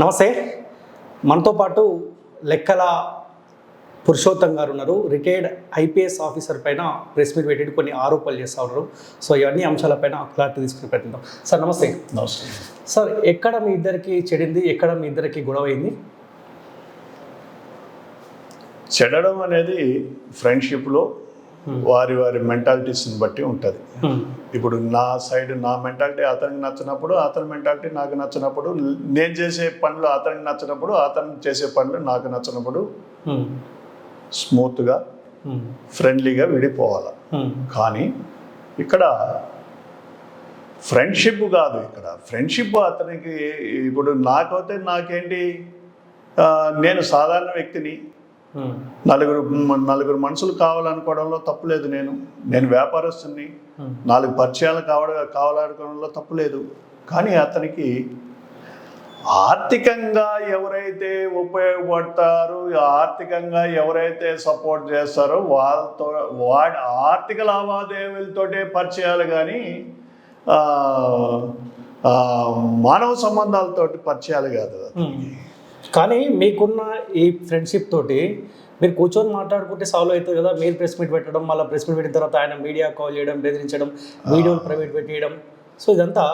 నమస్తే. మనతో పాటు లెక్కల పురుషోత్తం గారు ఉన్నారు. రిటైర్డ్ ఐపీఎస్ ఆఫీసర్ పైన ప్రెస్ మీట్ పెట్టి కొన్ని ఆరోపణలు చేస్తూ ఉన్నారు. సో ఇవన్నీ అంశాలపైన క్లారిటీ తీసుకుని ప్రయత్నిద్దాం. సార్ నమస్తే. నమస్తే. సార్ ఎక్కడ మీ ఇద్దరికి చెడింది? ఎక్కడ మీ ఇద్దరికి గొడవ అయింది? చెడడం అనేది ఫ్రెండ్షిప్లో వారి వారి మెంటాలిటీస్ని బట్టి ఉంటుంది. ఇప్పుడు నా సైడ్ నా మెంటాలిటీ అతనికి నచ్చినప్పుడు అతని మెంటాలిటీ నాకు నచ్చినప్పుడు నేను చేసే పనులు అతనికి నచ్చినప్పుడు అతను చేసే పనులు నాకు నచ్చినప్పుడు స్మూత్గా ఫ్రెండ్లీగా విడిపోవాలి. కానీ ఇక్కడ ఫ్రెండ్షిప్ కాదు ఇక్కడ. ఫ్రెండ్షిప్ అతనికి ఇప్పుడు నాకైతే నాకేంటి? నేను సాధారణ వ్యక్తిని నలుగురు నలుగురు మనుషులు కావాలనుకోవడంలో తప్పులేదు నేను. నేను వ్యాపారస్తుని నాలుగు పరిచయాలు కావడ కావాలనుకోవడంలో తప్పులేదు కానీ అతనికి ఆర్థికంగా ఎవరైతే ఉపయోగపడతారో ఆర్థికంగా ఎవరైతే సపోర్ట్ చేస్తారో వాళ్ళతో వాడి ఆర్థిక లావాదేవీలతోటే పరిచయాలు కానీ మానవ సంబంధాలతో పరిచయాలు కాదు కానీ మీకున్న ఈ ఫ్రెండ్షిప్ తోటి మీరు కూర్చొని మాట్లాడుకుంటే సాల్వ్ అవుతుంది కదా. మీరు ప్రెస్ మీట్ పెట్టడం మళ్ళీ ప్రెస్ మీట్ పెట్టిన తర్వాత ఆయన మీడియా కాల్ చేయడం బెదిరించడం వీడియోలు ప్రైవేట్ పెట్టేయడం. సో ఇదంతా.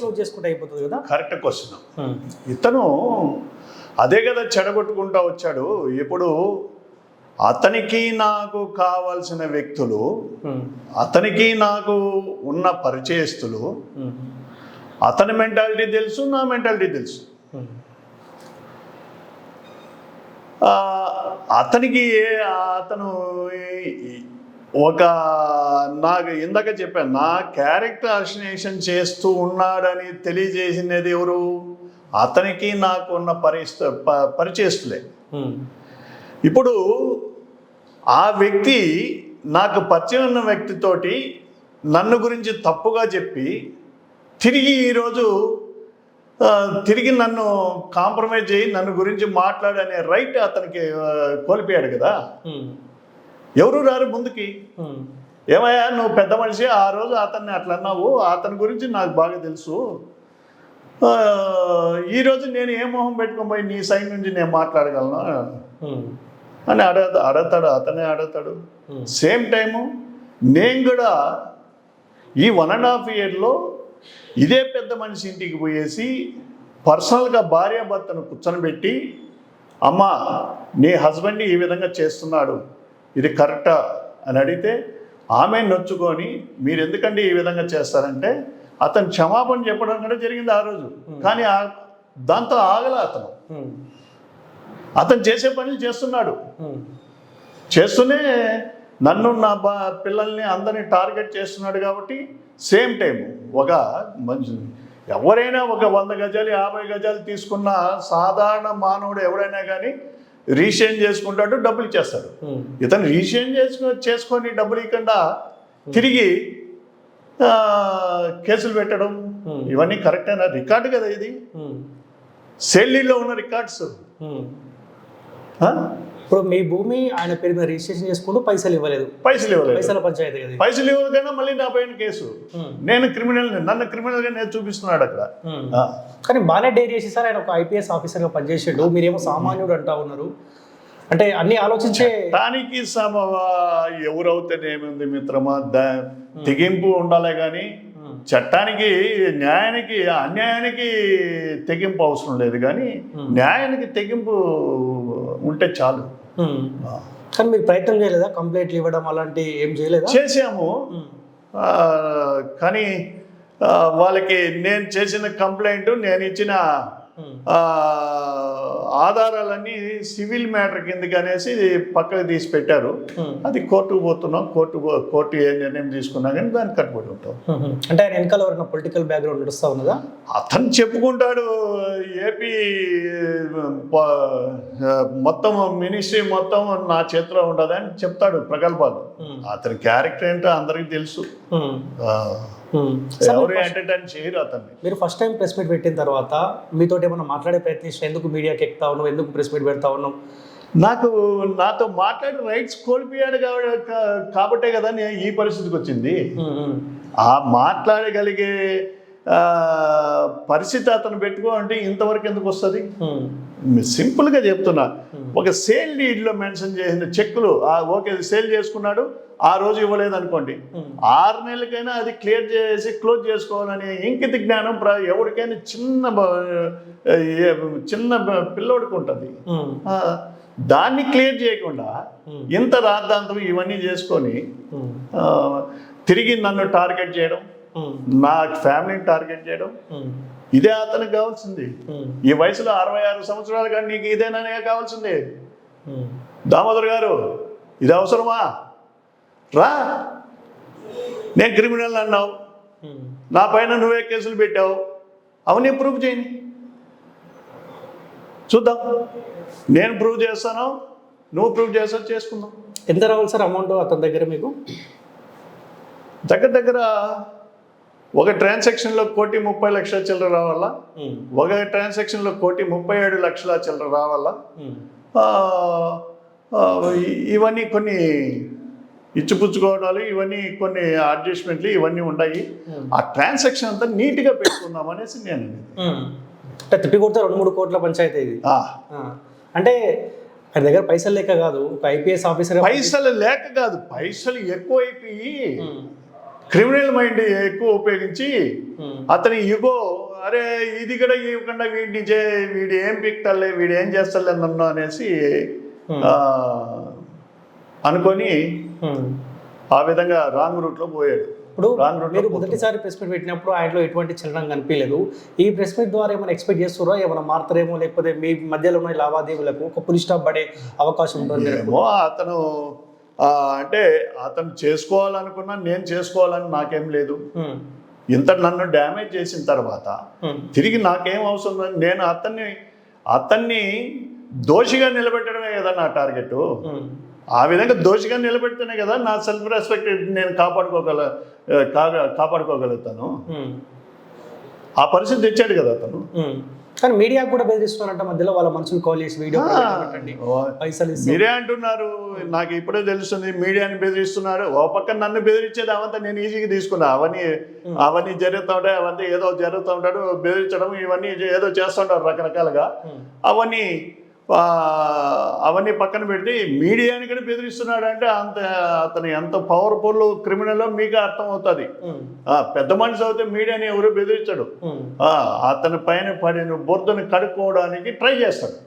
క్లోజ్ చేసుకుంటే అయిపోతుంది కదా. కరెక్ట్ క్వశ్చన్ ఇతను అదే కదా చెడగొట్టుకుంటా వచ్చాడు. ఇప్పుడు అతనికి నాకు కావాల్సిన వ్యక్తులు అతనికి నాకు ఉన్న పరిచయస్తులు అతని మెంటాలిటీ తెలుసు నా మెంటాలిటీ తెలుసు. అతనికి అతను ఒక నాకు ఇందాక చెప్పాను నా క్యారెక్టర్ అసినేషన్ చేస్తూ ఉన్నాడని తెలియజేసినది ఎవరు? అతనికి నాకు ఉన్న పరిస్థ పరిచయస్తులే. ఇప్పుడు ఆ వ్యక్తి నాకు పరిచయం ఉన్న వ్యక్తితోటి నన్ను గురించి తప్పుగా చెప్పి తిరిగి ఈరోజు తిరిగి నన్ను కాంప్రమైజ్ చేయి నన్ను గురించి మాట్లాడనే రైట్ అతనికి కోల్పోయాడు కదా. ఎవరు రారు ముందుకి? ఏమయ్యా నువ్వు పెద్ద మనిషి ఆ రోజు అతన్ని అట్లా అన్నావు అతని గురించి నాకు బాగా తెలుసు. ఈరోజు నేను ఏ మొహం పెట్టుకొని పోయి నీ సైడ్ నుంచి నేను మాట్లాడగలను? అని అడ అడుగుతాడు అతనే అడుగుతాడు. సేమ్ టైము నేను కూడా ఈ వన్ అండ్ హాఫ్ ఇయర్లో ఇదే పెద్ద మనిషి ఇంటికి పోయేసి పర్సనల్గా భార్యాభర్తను కూర్చొని అమ్మ నీ హస్బెండ్ ఈ విధంగా చేస్తున్నాడు ఇది కరెక్టా? అని అడిగితే ఆమె నొచ్చుకొని మీరు ఎందుకండి ఈ విధంగా చేస్తారంటే అతను క్షమాపణ చెప్పడం కూడా జరిగింది ఆ రోజు. కానీ ఆ- దాంతో ఆగల అతను. అతను చేసే పనులు చేస్తున్నాడు. చేస్తూనే నన్ను నా బా పిల్లల్ని అందరినీ టార్గెట్ చేస్తున్నాడు కాబట్టి సేమ్ టైం ఒక మంచి ఎవరైనా ఒక వంద గజాలు యాభై గజాలు తీసుకున్న సాధారణ మానవుడు ఎవరైనా కానీ రీషేన్ చేసుకుంటాడు డబ్బులు ఇచ్చేస్తాడు. ఇతను రీషేన్ చేసుకు చేసుకొని డబ్బులు ఇవ్వకుండా తిరిగి కేసులు పెట్టడం ఇవన్నీ కరెక్టేనా రికార్డు కదా ఇది. సెల్లీలో ఉన్న రికార్డ్స్? ఇప్పుడు మీ భూమి ఆయన పేరు మీద రిజిస్ట్రేషన్ చేసుకుంటూ పైసలు ఇవ్వలేదు. పైసలు ఇవ్వలేదు. పైసల పంచాయతీ కదా. పైసలు ఇవ్వకైనా మళ్ళీ నా పైన కేసు. నేను క్రిమినల్ నన్ను క్రిమినల్గా నేను చూపిస్తున్నాడు అక్కడ. కానీ బాగానే డేర్ చేసి సార్ ఆయన ఒక ఐపీఎస్ ఆఫీసర్గా పనిచేసాడు. మీరేమో సామాన్యుడు అంటా ఉన్నారు. అంటే అన్ని ఆలోచించే దానికి సమ ఎవరైతేనేముంది మిత్రమా? దా తెగింపు ఉండాలి కానీ చట్టానికి న్యాయానికి అన్యాయానికి తెగింపు అవసరం లేదు కానీ న్యాయానికి తెగింపు ఉంటే చాలు. కానీ మీరు ప్రయత్నం చేయలేదా? కంప్లైంట్లు ఇవ్వడం అలాంటి ఏం చేయలేదా? చేసాము కానీ వాళ్ళకి నేను చేసిన కంప్లైంట్ నేను ఇచ్చిన ఆధారాలన్నీ సివిల్ మ్యాటర్ కిందకి అనేసి పక్కకు తీసి పెట్టారు. అది కోర్టుకు పోతున్నాం. కోర్టు కోర్టు ఏ నిర్ణయం తీసుకున్నా కానీ దాన్ని కట్టుబడి ఉంటాం. అంటే ఆయన వెనకాల ఎవరైనా పొలిటికల్ బ్యాక్గ్రౌండ్ నడుస్తా ఉన్నదా? అతను చెప్పుకుంటాడు. ఏపీ మొత్తం మినిస్ట్రీ మొత్తం నా చేతిలో ఉండదని చెప్తాడు ప్రగల్భాలు. Hmm. అతని క్యారెక్టర్ ఏంటో అందరికీ తెలుసు. ఎవరు ఎంటర్టైన్ చేయరు అతన్ని. మీరు ఫస్ట్ టైం ప్రెస్ మీట్ పెట్టిన తర్వాత మీతో ఏమైనా మాట్లాడే ప్రయత్నించిన ఎందుకు మీడియాకి ఎక్కుతా ఉన్నావు? ఎందుకు ప్రెస్ మీట్ పెడతా ఉన్నావు? నాకు నాతో మాట్లాడే రైట్స్ కోల్పోయాడు కాబట్టి కాబట్టే కదా నేను ఈ పరిస్థితికి వచ్చింది. ఆ మాట్లాడగలిగే పరిస్థితి అతను పెట్టుకో అంటే ఇంతవరకు ఎందుకు వస్తుంది? సింపుల్గా చెప్తున్నా. ఒక సేల్ లీడ్లో మెన్షన్ చేసిన చెక్కులు ఆ, ఓకే సేల్ చేసుకున్నాడు ఆ రోజు ఇవ్వలేదు అనుకోండి. ఆరు నెలలకైనా అది క్లియర్ చేసి క్లోజ్ చేసుకోవాలనే ఇంకిత జ్ఞానం ప్ర- ఎవరికైనా చిన్న చిన్న పిల్లోడికి ఉంటుంది. దాన్ని క్లియర్ చేయకుండా. ఇంత రాద్ధాంతం ఇవన్నీ చేసుకొని తిరిగి నన్ను టార్గెట్ చేయడం నా ఫ్యామిలీని టార్గెట్ చేయడం. ఇదే అతనికి కావాల్సింది. ఈ వయసులో అరవై ఆరు సంవత్సరాలు కానీ నీకు ఇదేననే కావాల్సిందే. దామోదర్ గారు ఇది అవసరమా? రా. నేను క్రిమినల్ అన్నావు. నా పైన నువ్వే కేసులు పెట్టావు. అవన్నీ ప్రూవ్ చేయని చూద్దాం. నేను ప్రూవ్ చేస్తాను నువ్వు ప్రూవ్ చేస్తా చేసుకుందాం. ఎంత రావాలి సార్ అమౌంట్ అతని దగ్గర మీకు? దగ్గర దగ్గర ఒక ట్రాన్సాక్షన్లో కోటి ముప్పై లక్షల చిల్లర రావాలా? ఒక ట్రాన్సాక్షన్లో కోటి ముప్పై ఏడు లక్షల చిల్లర రావాలా? ఇవన్నీ కొన్ని ఇచ్చిపుచ్చుకోవడాలు ఇవన్నీ కొన్ని అడ్జస్ట్మెంట్లు ఇవన్నీ ఉన్నాయి. ఆ ట్రాన్సాక్షన్ అంతా నీట్గా పెట్టుకుందాం అనేసి నేను. అంటే తిప్పి కొడితే రెండు మూడు కోట్ల పంచాయతీ ఇది. అంటే ఆయన దగ్గర పైసలు లేక కాదు ఒక ఐపీఎస్ ఆఫీసర్ పైసలు లేక కాదు పైసలు ఎక్కువైపోయి క్రిమినల్ మైండ్ ఎక్కువ ఉపయోగించి అతని ఇగో అరే ఇది కూడా ఇవ్వకుండా వీడిని చే వీడు ఏం పిక్తలే వీడు ఏం చేస్తలే నన్ను అనేసి ఆ, అనుకొని ఆ విధంగా రాంగ్ రూట్లో పోయాడు. ఇప్పుడు మీరు మొదటిసారి ప్రెస్ మీట్ పెట్టినప్పుడు ఆయనలో ఎటువంటి చలనం కనిపించలేదు. ఈ ప్రెస్ మీట్ ద్వారా ఏమైనా ఎక్స్పెక్ట్ చేస్తారో? ఏమైనా మారుతారేమో? లేకపోతే మీ మధ్యలో ఉన్న లావాదేవీలకు ఒక పులి స్టాప్ పడే అవకాశం ఉంటుంది అతను అంటే అతను చేసుకోవాలనుకున్నా నేను చేసుకోవాలని నాకేం లేదు. ఇంత నన్ను డ్యామేజ్ చేసిన తర్వాత తిరిగి నాకేం అవసరం. నేను అతన్ని అతన్ని దోషిగా నిలబెట్టడమే కదా నా టార్గెట్. ఆ విధంగా దోషిగా నిలబెడితేనే కదా నా సెల్ఫ్ రెస్పెక్ట్ నేను కాపాడుకోగల కా- కాపాడుకోగలుగుతాను. ఆ పరిస్థితి తెచ్చాడు కదా అతను. కానీ మీడియా కూడా బెదిరిస్తున్నారంట మధ్యలో వాళ్ళ మనుషులు కాల్ చేసి వీడియో పెట్టండి పైసలు మీరే అంటున్నారు నాకు ఇప్పుడే తెలుస్తుంది మీడియాని బెదిరిస్తున్నారు. ఓ పక్క నన్ను బెదిరించేది అవంతా నేను ఈజీగా తీసుకున్నా. అవన్నీ అవన్నీ జరుగుతూ ఉంటాయి అవన్నీ ఏదో జరుగుతూ ఉంటాడు బెదిరించడం ఇవన్నీ ఏదో చేస్తుంటారు రకరకాలుగా. అవన్నీ అవన్నీ పక్కన పెడితే మీడియాని కూడా బెదిరిస్తున్నాడు అంటే అంత అతను ఎంత పవర్ఫుల్ క్రిమినల్ మీకు అర్థం అవుతుంది పెద్ద మనిషి అయితే మీడియాని ఎవరు బెదిరించడు. అతని పైన పడిన బురదను కడుక్కోవడానికి ట్రై చేస్తాడు.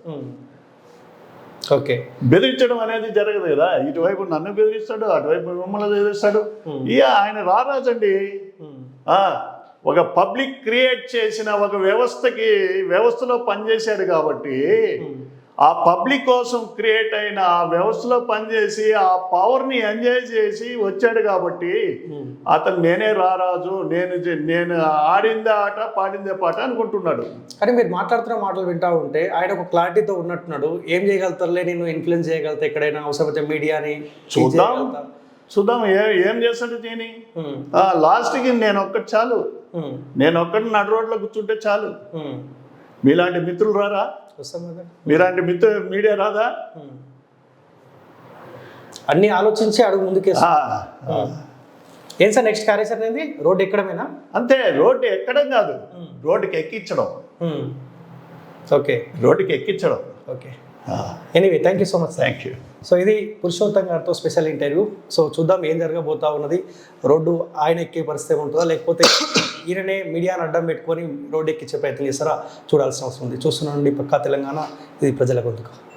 ఓకే. బెదిరించడం అనేది జరగదు కదా. ఇటువైపు నన్ను బెదిరిస్తాడు అటువైపు మిమ్మల్ని బెదిరిస్తాడు. ఇక ఆయన రారాజండి. ఒక పబ్లిక్ క్రియేట్ చేసిన ఒక వ్యవస్థకి వ్యవస్థలో పనిచేశాడు కాబట్టి ఆ పబ్లిక్ కోసం క్రియేట్ అయిన ఆ వ్యవస్థలో పనిచేసి ఆ పవర్ని ఎంజాయ్ చేసి వచ్చాడు కాబట్టి. అతను నేనే రారాజు నేను నేను ఆడిందే ఆట పాడిందే పాట అనుకుంటున్నాడు. కానీ మీరు మాట్లాడుతున్న మాటలు వింటా ఉంటే ఆయన ఒక క్లారిటీతో ఉన్నట్టున్నాడు. ఏం చేయగలుగుతారులే నేను ఇన్ఫ్లుయెన్స్ చేయగలుగుతా ఎక్కడైనా అవసరమైతే మీడియాని చూద్దాం. చూద్దాం ఏ ఏం చేస్తాడు దీని? లాస్ట్కి నేను ఒక్కటి చాలు. నేను ఒక్కటి నడు రోడ్లో కూర్చుంటే చాలు. మీలాంటి మిత్రులు రారా? మీలాంటి మిత్రు మీడియా రాదా. అన్ని ఆలోచించి అడుగు ముందుకేస్తా ఆ, ఏం సార్ నెక్స్ట్ కార్యాచరణ ఏంది? రోడ్ ఎక్కడమేనా? అంతే రోడ్డు ఎక్కడం కాదు. రోడ్డుకి ఎక్కించడం. ఓకే. రోడ్డుకి ఎక్కించడం. Okay. Anyway thank you so much sir thank you so ఇది పురుషోత్తం గారితో స్పెషల్ ఇంటర్వ్యూ. సో చూద్దాం ఏం జరగబోతా ఉన్నది. రోడ్డు ఆయన ఎక్కే పరిస్థితి ఉంటుందా? లేకపోతే ఈయననే మీడియాను అడ్డం పెట్టుకొని రోడ్డు ఎక్కించే ప్రయత్నం చేస్తారా? చూడాల్సిన అవసరం ఉంది. చూస్తున్నాండి పక్కా తెలంగాణ. ఇది ప్రజల గొంతుక.